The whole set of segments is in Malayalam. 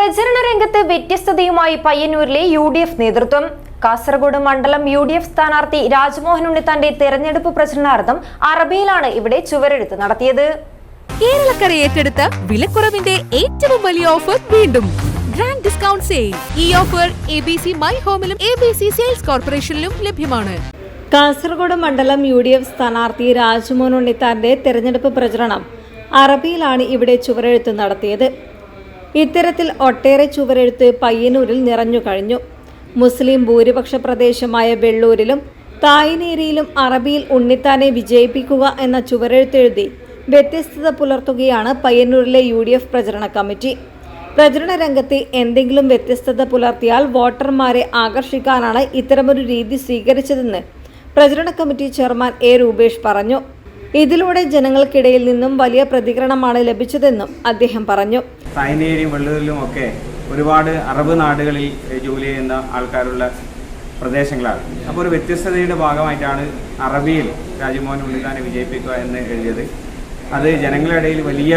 പ്രചരണ രംഗത്ത് വ്യത്യസ്തതയുമായി പയ്യന്നൂരിലെ യു ഡി എഫ് നേതൃത്വം. കാസർഗോഡ് മണ്ഡലം യു ഡി എഫ് സ്ഥാനാർത്ഥി രാജ്മോഹൻ ഉണ്ണിത്താന്റെ തെരഞ്ഞെടുപ്പ് പ്രചരണാർത്ഥം അറബിയിലാണ് ഇവിടെ ചുവരെഴുത്ത് നടത്തിയത്. കേരളക്കര ഏറ്റെടുത്ത വിലക്കുറവിന്റെ ഏറ്റവും വലിയ ഓഫർ വീണ്ടും. ഗ്രാൻഡ് ഡിസ്കൗണ്ട് സെയിൽ ഈ offer A B C my ഹോമിലും A B C sales കോർപ്പറേഷനിലും ലഭ്യമാണ്. കാസർഗോഡ് മണ്ഡലം യു ഡി എഫ് സ്ഥാനാർത്ഥി രാജ്മോഹൻ ഉണ്ണിത്താന്റെ തെരഞ്ഞെടുപ്പ് പ്രചരണം അറബിയിലാണ് ഇവിടെ ചുവരെഴുത്ത് നടത്തിയത്. ഇത്തരത്തിൽ ഒട്ടേറെ ചുവരെഴുത്ത് പയ്യന്നൂരിൽ നിറഞ്ഞു കഴിഞ്ഞു. മുസ്ലിം ഭൂരിപക്ഷ പ്രദേശമായ വെള്ളൂരിലും തായ്നേരിയിലും അറബിയിൽ ഉണ്ണിത്താനെ വിജയിപ്പിക്കുക എന്ന ചുവരെഴുത്തെഴുതി വ്യത്യസ്തത പുലർത്തുകയാണ് പയ്യന്നൂരിലെ യു ഡി എഫ് പ്രചരണ കമ്മിറ്റി. പ്രചരണ രംഗത്ത് എന്തെങ്കിലും വ്യത്യസ്തത പുലർത്തിയാൽ വോട്ടർമാരെ ആകർഷിക്കാനാണ് ഇത്തരമൊരു രീതി സ്വീകരിച്ചതെന്ന് പ്രചരണ കമ്മിറ്റി ചെയർമാൻ എ രൂപേഷ് പറഞ്ഞു. ഇതിലൂടെ ജനങ്ങൾക്കിടയിൽ നിന്നും വലിയ പ്രതികരണമാണ് ലഭിച്ചതെന്നും അദ്ദേഹം പറഞ്ഞു. തായ്നേരിയും വെള്ളൂരിലും ഒക്കെ ഒരുപാട് അറബ് നാടുകളിൽ ജോലി ചെയ്യുന്ന ആൾക്കാരുള്ള പ്രദേശങ്ങളാണ്. അപ്പോൾ ഒരു വ്യത്യസ്തതയുടെ ഭാഗമായിട്ടാണ് അറബിയിൽ രാജ്മോഹൻ ഉണ്ണിത്താനെ വിജയിപ്പിക്കുക എന്ന് എഴുതിയത്. അത് ജനങ്ങളിടയിൽ വലിയ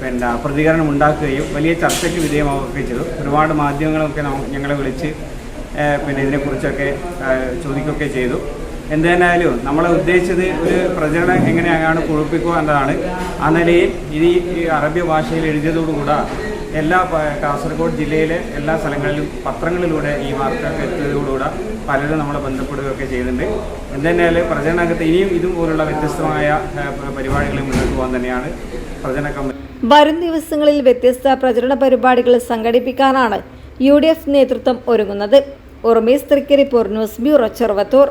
പിന്നെ പ്രതികരണം ഉണ്ടാക്കുകയും വലിയ ചർച്ചയ്ക്ക് വിധേയമാവുകയും ചെയ്തു. ഒരുപാട് മാധ്യമങ്ങളൊക്കെ ഞങ്ങളെ വിളിച്ച് പിന്നെ ഇതിനെക്കുറിച്ചൊക്കെ ചോദിക്കുകയൊക്കെ ചെയ്തു. എന്തായാലും നമ്മളെ ഉദ്ദേശിച്ചത് ഒരു പ്രചരണം എങ്ങനെയാണ് കുഴപ്പിക്കുക എന്നതാണ്. ആ നിലയിൽ ഇനി ഈ അറബി ഭാഷയിൽ എഴുതിയതോടുകൂടെ എല്ലാ കാസർഗോഡ് ജില്ലയിലെ എല്ലാ സ്ഥലങ്ങളിലും പത്രങ്ങളിലൂടെ ഈ വാർത്ത എത്തിയതോടുകൂടെ പലരും നമ്മളെ ബന്ധപ്പെടുകയൊക്കെ ചെയ്യുന്നുണ്ട് എന്തായാലും പ്രചരണരംഗത്ത് ഇനിയും ഇതുപോലുള്ള വ്യത്യസ്തമായ പരിപാടികൾ മുന്നോട്ട് പോകാൻ തന്നെയാണ് പ്രചരണ കമ്പനി വരും ദിവസങ്ങളിൽ വ്യത്യസ്ത പ്രചരണ പരിപാടികൾ സംഘടിപ്പിക്കാനാണ് യു ഡി എഫ് നേതൃത്വം ഒരുങ്ങുന്നത്. ഉർമീസ് തൃക്കരിപ്പൂർ ന്യൂസ് ബ്യൂറോ ചെറുവത്തൂർ.